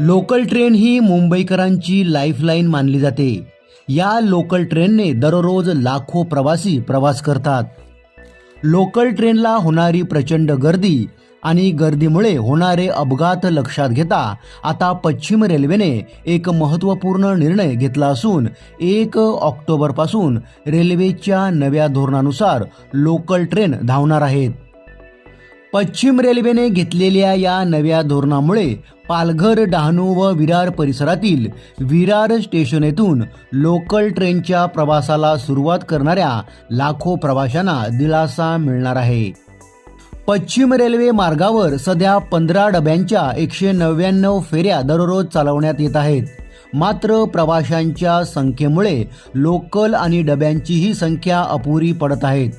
Local train ही मुंबईकरांची lifeline मानली जाते. या लोकल ट्रेनने दररोज लाखो प्रवासी प्रवास करतात. लोकल ट्रेनला होणारी प्रचंड गर्दी आणि गर्दीमुळे होणारे अपघात लक्षात घेता आता पश्चिम रेल्वेने एक महत्त्वपूर्ण निर्णय घेतला असून एक ऑक्टोबरपासून रेल्वेच्या नव्या धोरणानुसार लोकल ट्रेन धावणार आहेत. पश्चिम रेल्वेने घेतलेल्या या नव्या धोरणामुळे पालघर डहाणू व विरार परिसरातील विरार स्टेशन येथून लोकल ट्रेनच्या प्रवासाला सुरुवात करणाऱ्या लाखो प्रवाशांना दिलासा मिळणार आहे. पश्चिम रेल्वे मार्गावर सध्या पंधरा डब्यांच्या एकशे नव्याण्णव फेऱ्या दररोज चालवण्यात येत आहेत. मात्र प्रवाशांच्या संख्येमुळे लोकल आणि डब्यांचीही संख्या अपुरी पडत आहेत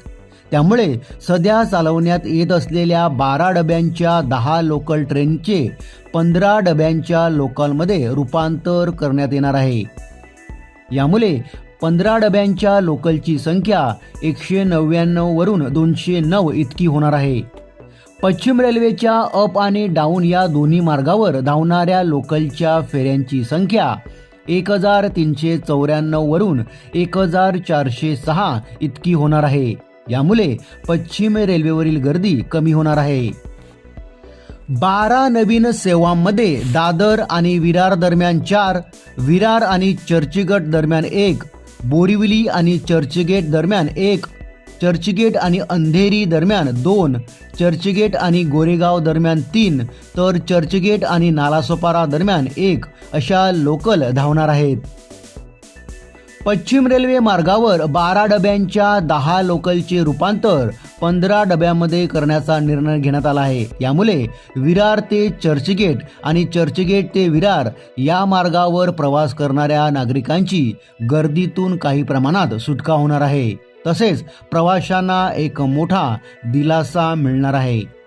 त्यामुळे सध्या चालवण्यात येत असलेल्या बारा डब्यांच्या दहा लोकल ट्रेनचे पंधरा डब्यांच्या लोकलमध्ये रूपांतर करण्यात येणार आहे. यामुळे पंधरा डब्यांच्या लोकलची संख्या एकशे नव्याण्णव वरून दोनशे नऊ इतकी होणार आहे. पश्चिम रेल्वेच्या अप आणि डाऊन या दोन्ही मार्गावर धावणाऱ्या लोकलच्या फेऱ्यांची संख्या एक हजार तीनशे चौऱ्याण्णव वरून एक हजार चारशे सहा इतकी होणार आहे. यामुळे पश्चिम रेल्वेवरील गर्दी कमी होणार आहे. बारा नवीन सेवांमध्ये दादर आणि विरार दरम्यान चार विरार आणि चर्चगेट दरम्यान एक बोरिवली आणि चर्चगेट दरम्यान एक चर्चगेट आणि अंधेरी दरम्यान दोन चर्चगेट आणि गोरेगाव दरम्यान तीन तर चर्चगेट आणि नालासोपारा दरम्यान एक अशा लोकल धावणार आहेत. पश्चिम रेल्वे मार्गावर बारा डब्यांच्या दहा लोकलचे रूपांतर पंधरा डब्यामध्ये करण्याचा निर्णय घेण्यात आला आहे. यामुळे विरार ते चर्चगेट आणि चर्चगेट ते विरार या मार्गावर प्रवास करणाऱ्या नागरिकांची गर्दीतून काही प्रमाणात सुटका होणार आहे. तसेच प्रवाशांना एक मोठा दिलासा मिळणार आहे.